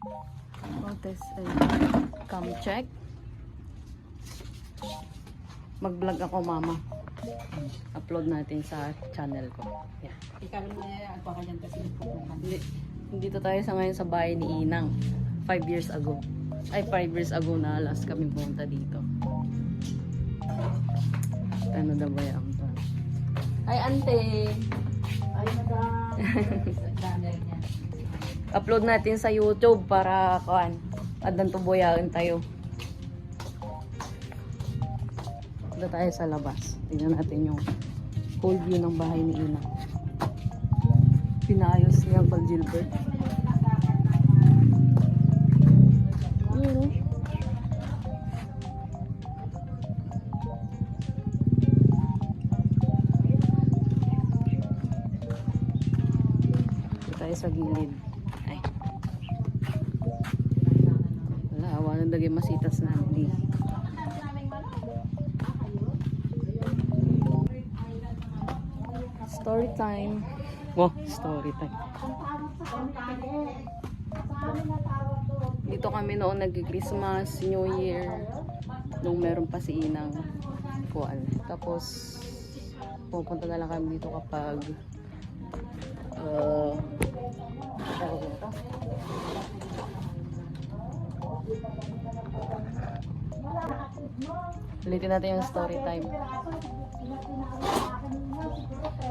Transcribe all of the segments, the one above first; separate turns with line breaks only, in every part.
Oh, test ay cam check. Mag-vlog ako, mama. Upload natin sa channel ko. Yeah.
Ikaw na ang pa kanyan kasi
dito tayo sa ngayon sa bahay ni Inang. Five years ago. Ay, five years ago na last kami pumunta dito. Ano na ba yan? Hi, ante!
Ay, madam.
Upload natin sa YouTube para kuan. Adan tuboyain tayo. Dito tayo sa labas. Tingnan natin yung whole view ng bahay ni Ina. Pinaayos niya Uncle Gilbert. Tayo sa gilid. Dagay masitas na hindi. Story time. Wow, story time. Dito kami noon nag-Christmas, New Year, nung meron pa si Inang kuan. Tapos, pupunta na lang kami dito kapag uh, Ulitin natin yung story time.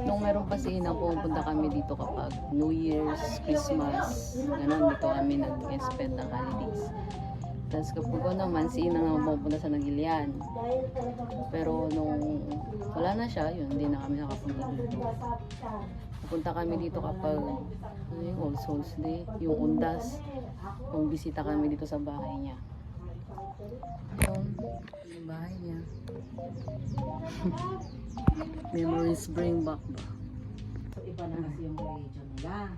Nung meron pa si Inang, pupunta kami dito kapag New Year's, Christmas, ganun, dito kami nag-spend ng holidays. Tapos kapag ko naman, si Inang naman pupunta sa Nagilian. Pero nung wala na siya, yun, hindi na kami nakapunta dito. Pupunta kami dito kapag ano yung All Souls Day, yung Undas. Kung kami dito sa bahay niya. Bahay niya. Memories bring back ba?
So, iba na kasi yung religion nila.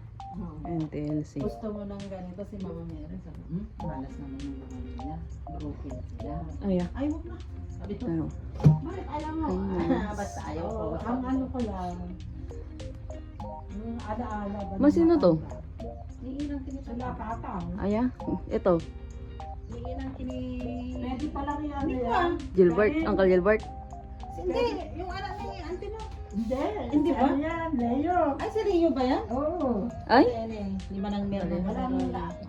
NTLC.
Gusto mo ng ganito si Mama Mary. Sabi, hmm, malas naman yung mga nila. Broken sila.
Ay, ah.
Ay, wag na. Sabi ko,
Ano?
bakit alam mo? Basta ayaw ko.
Ang ano ko lang, yung ala-ala ba?
Ma, sino to?
Niinang
Sa
tinitala.
lapatang.
Ay, ah. Ito.
Niinang kini...
Pwede pa lang yan.
Hindi ba?
Gilbert. Uncle Gilbert.
Hindi, yung anak ni auntie mo.
Hindi.
Hindi ba?
Ano yan? Leo.
Ay, si Rio ba yan?
Oo.
Ay?
Ano eh, lima ng meron na
Walang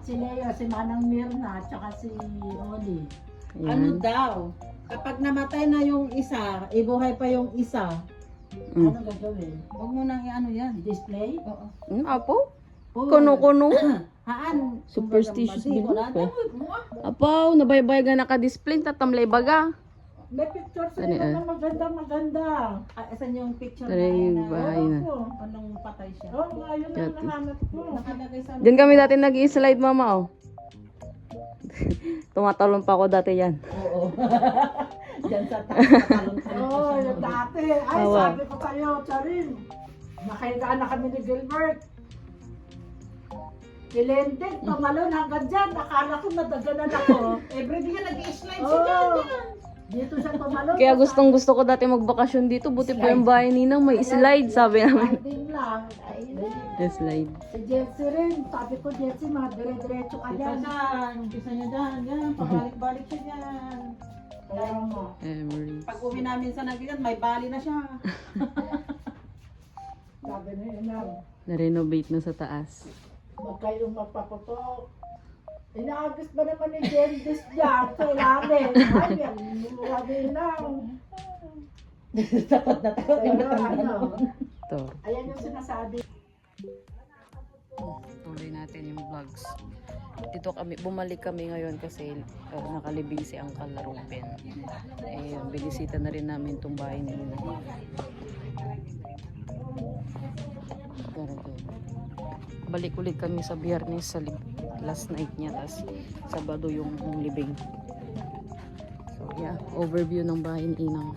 si Leo, si Manang Mirna, at saka si Oli.
Ano daw? Kapag namatay na yung isa, ibuhay pa yung isa,
Mm.
Ano gagawin?
huwag mo nang i-ano yan.
Display?
Oo.
Mm, apo?
Oo.
Kuno-kuno.
Haan.
Superstitious
wala
ko.
ah.
Apaw, nabaybay ga naka-display, tatamlay baga.
May picture sa
Ano,
na maganda-maganda.
Ah, Asan yung picture na
bahay na.
Anong patay siya?
Oo, ayun ang nahanap ko.
Nakalagay sa
Diyan kami dati nag-i-slide, mama, oh. Tumatalon pa ako dati yan.
Oo. Diyan sa talon
Oo, yung dati. Ay, sabi ko sa'yo, Charin. Nakahigaan na kami ni Gilbert. Kilending, tumalon hanggang dyan. Akala ko nadaganan ako.
Everyday yan, nag-i-slide
Oo.
siya dyan. dyan.
Dito siya tumalon.
Kaya gustong gusto ko dati magbakasyon dito. Buti pa yung bahay ni Nang may slide, sabi namin.
Sliding lang. Ay,
The slide.
Si Jesse rin. Sabi ko, Jesse, mga dire-diretso ka
Ito
dyan.
na, umpisa niya dyan, yan, pabalik-balik siya dyan.
Kaya.
Memories.
Pag uwi namin sa Nagilan, may bali na siya.
Sabi niya, Inang,
Na-renovate na sa taas.
Huwag kayong magpaputok. Inaagos ba naman ni Jendis dyan sa ilalim? Ay, yan. Sabi Inang.
takot na takot yung
Pero ano.
Ito.
ayan yung sinasabi.
Tuloy natin yung vlogs. Dito kami, bumalik kami ngayon kasi uh, nakalibing si Uncle Ruben. Eh, binisita na rin namin itong bahay ni Ina balik ulit kami sa biyernes sa last night niya tas sabado yung home living so yeah overview ng bahay ni Inang